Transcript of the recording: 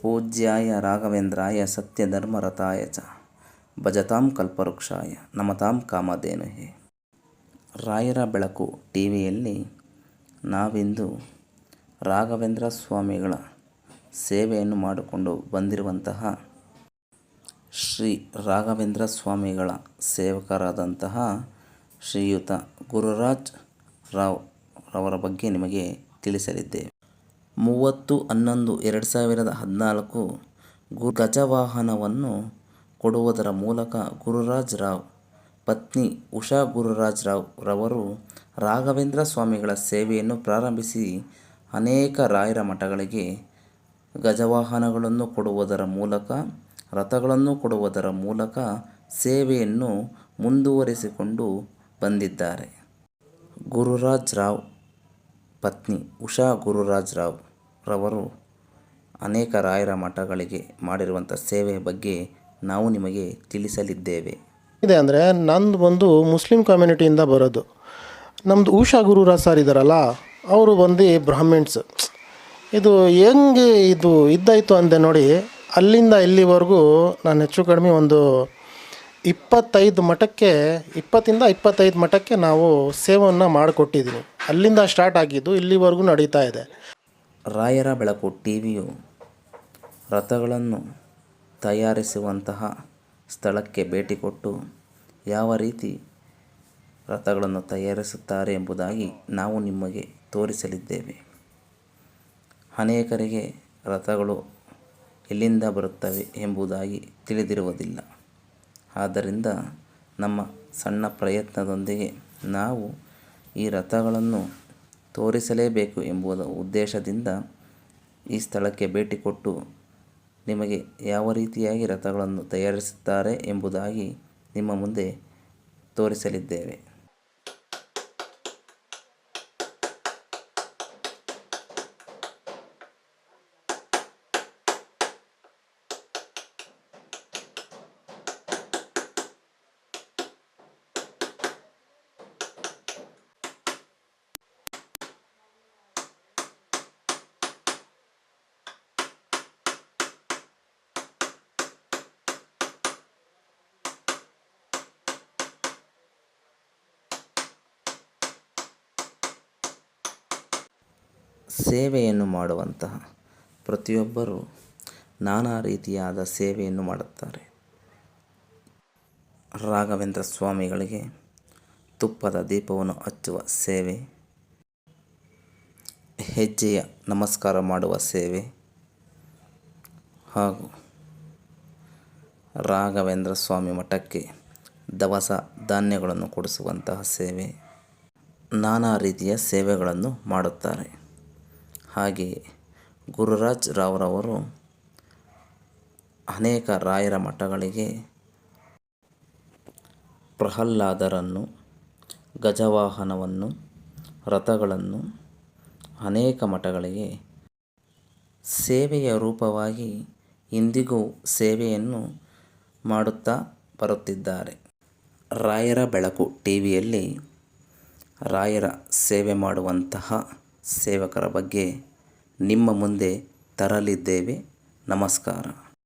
ಪೂಜ್ಯಾಯ ರಾಘವೇಂದ್ರಾಯ ಸತ್ಯಧರ್ಮರಥಾಯ ಚ. ಭಜತಾಂ ಕಲ್ಪವೃಕ್ಷಾಯ, ನಮತಾಂ ಕಾಮಧೇನುಹೇ. ರಾಯರ ಬೆಳಕು ಟಿ ವಿಯಲ್ಲಿ ನಾವಿಂದು ರಾಘವೇಂದ್ರ ಸ್ವಾಮಿಗಳ ಸೇವೆಯನ್ನು ಮಾಡಿಕೊಂಡು ಬಂದಿರುವಂತಹ ಶ್ರೀ ರಾಘವೇಂದ್ರ ಸ್ವಾಮಿಗಳ ಸೇವಕರಾದಂತಹ ಶ್ರೀಯುತ ಗುರುರಾಜ್ ರಾವ್ ರವರ ಬಗ್ಗೆ ನಿಮಗೆ ತಿಳಿಸಲಿದ್ದೇವೆ. ಮೂವತ್ತು, ಹನ್ನೊಂದು, ಎರಡು ಸಾವಿರದ ಹದಿನಾಲ್ಕು ಗು ಗಜವಾಹನವನ್ನು ಕೊಡುವುದರ ಮೂಲಕ ಗುರುರಾಜ್ ರಾವ್, ಪತ್ನಿ ಉಷಾ ಗುರುರಾಜ್ ರಾವ್ ರವರು ರಾಘವೇಂದ್ರ ಸ್ವಾಮಿಗಳ ಸೇವೆಯನ್ನು ಪ್ರಾರಂಭಿಸಿ ಅನೇಕ ರಾಯರ ಮಠಗಳಿಗೆ ಗಜವಾಹನಗಳನ್ನು ಕೊಡುವುದರ ಮೂಲಕ, ರಥಗಳನ್ನು ಕೊಡುವುದರ ಮೂಲಕ ಸೇವೆಯನ್ನು ಮುಂದುವರಿಸಿಕೊಂಡು ಬಂದಿದ್ದಾರೆ. ಗುರುರಾಜ್ ರಾವ್ ಪತ್ನಿ ಉಷಾ ಗುರುರಾಜ್ ರಾವ್ ರವರು ಅನೇಕ ರಾಯರ ಮಠಗಳಿಗೆ ಮಾಡಿರುವಂಥ ಸೇವೆ ಬಗ್ಗೆ ನಾವು ನಿಮಗೆ ತಿಳಿಸಲಿದ್ದೇವೆ. ಇದೆ ಅಂದರೆ ನಂದು ಬಂದು ಮುಸ್ಲಿಂ ಕಮ್ಯುನಿಟಿಯಿಂದ ಬರೋದು. ನಮ್ಮದು ಉಷಾ ಗುರುರಾಜ್ ಸರ್ ಇದ್ದಾರಲ್ಲ ಅವರು ಬಂದು ಬ್ರಾಹ್ಮಿಣ್ಸ್. ಇದು ಹೆಂಗೆ ಇದು ಇದ್ದಾಯಿತು ಅಂದೆ ನೋಡಿ, ಅಲ್ಲಿಂದ ಇಲ್ಲಿವರೆಗೂ ನಾನು ಹೆಚ್ಚು ಕಡಿಮೆ ಒಂದು ಇಪ್ಪತ್ತೈದು ಮಠಕ್ಕೆ, ಇಪ್ಪತ್ತಿಂದ ಇಪ್ಪತ್ತೈದು ಮಠಕ್ಕೆ ನಾವು ಸೇವೆಯನ್ನು ಮಾಡಿಕೊಟ್ಟಿದ್ದೀನಿ. ಅಲ್ಲಿಂದ ಸ್ಟಾರ್ಟ್ ಆಗಿದ್ದು ಇಲ್ಲಿವರೆಗೂ ನಡೀತಾ ಇದೆ. ರಾಯರ ಬೆಳಕು ಟಿ ವಿಯು ರಥಗಳನ್ನು ತಯಾರಿಸುವಂತಹ ಸ್ಥಳಕ್ಕೆ ಭೇಟಿ ಕೊಟ್ಟು ಯಾವ ರೀತಿ ರಥಗಳನ್ನು ತಯಾರಿಸುತ್ತಾರೆ ಎಂಬುದಾಗಿ ನಾವು ನಿಮಗೆ ತೋರಿಸಲಿದ್ದೇವೆ. ಅನೇಕರಿಗೆ ರಥಗಳು ಎಲ್ಲಿಂದ ಬರುತ್ತವೆ ಎಂಬುದಾಗಿ ತಿಳಿದಿರುವುದಿಲ್ಲ. ಆದ್ದರಿಂದ ನಮ್ಮ ಸಣ್ಣ ಪ್ರಯತ್ನದೊಂದಿಗೆ ನಾವು ಈ ರಥಗಳನ್ನು ತೋರಿಸಲೇಬೇಕು ಎಂಬುದ ಉದ್ದೇಶದಿಂದ ಈ ಸ್ಥಳಕ್ಕೆ ಭೇಟಿ ಕೊಟ್ಟು ನಿಮಗೆ ಯಾವ ರೀತಿಯಾಗಿ ರಥಗಳನ್ನು ತಯಾರಿಸುತ್ತಾರೆ ಎಂಬುದಾಗಿ ನಿಮ್ಮ ಮುಂದೆ ತೋರಿಸಲಿದ್ದೇವೆ. ಸೇವೆಯನ್ನು ಮಾಡುವಂತಹ ಪ್ರತಿಯೊಬ್ಬರು ನಾನಾ ರೀತಿಯಾದ ಸೇವೆಯನ್ನು ಮಾಡುತ್ತಾರೆ. ರಾಘವೇಂದ್ರ ಸ್ವಾಮಿಗಳಿಗೆ ತುಪ್ಪದ ದೀಪವನ್ನು ಹಚ್ಚುವ ಸೇವೆ, ಹೆಜ್ಜೆಯ ನಮಸ್ಕಾರ ಮಾಡುವ ಸೇವೆ ಹಾಗೂ ರಾಘವೇಂದ್ರ ಸ್ವಾಮಿ ಮಠಕ್ಕೆ ದವಸ ಧಾನ್ಯಗಳನ್ನು ಕೊಡಿಸುವಂತಹ ಸೇವೆ, ನಾನಾ ರೀತಿಯ ಸೇವೆಗಳನ್ನು ಮಾಡುತ್ತಾರೆ. ಹಾಗೆಯೇ ಗುರುರಾಜ್ ರಾವ್ರವರು ಅನೇಕ ರಾಯರ ಮಠಗಳಿಗೆ ಪ್ರಹ್ಲಾದರನ್ನು, ಗಜವಾಹನವನ್ನು, ರಥಗಳನ್ನು ಅನೇಕ ಮಠಗಳಿಗೆ ಸೇವೆಯ ರೂಪವಾಗಿ ಇಂದಿಗೂ ಸೇವೆಯನ್ನು ಮಾಡುತ್ತಾ ಬರುತ್ತಿದ್ದಾರೆ. ರಾಯರ ಬೆಳಕು ಟಿ ವಿಯಲ್ಲಿ ರಾಯರ ಸೇವೆ ಮಾಡುವಂತಹ ಸೇವಕರ ಬಗ್ಗೆ ನಿಮ್ಮ ಮುಂದೆ ತರಲಿದ್ದೇವೆ. ನಮಸ್ಕಾರ.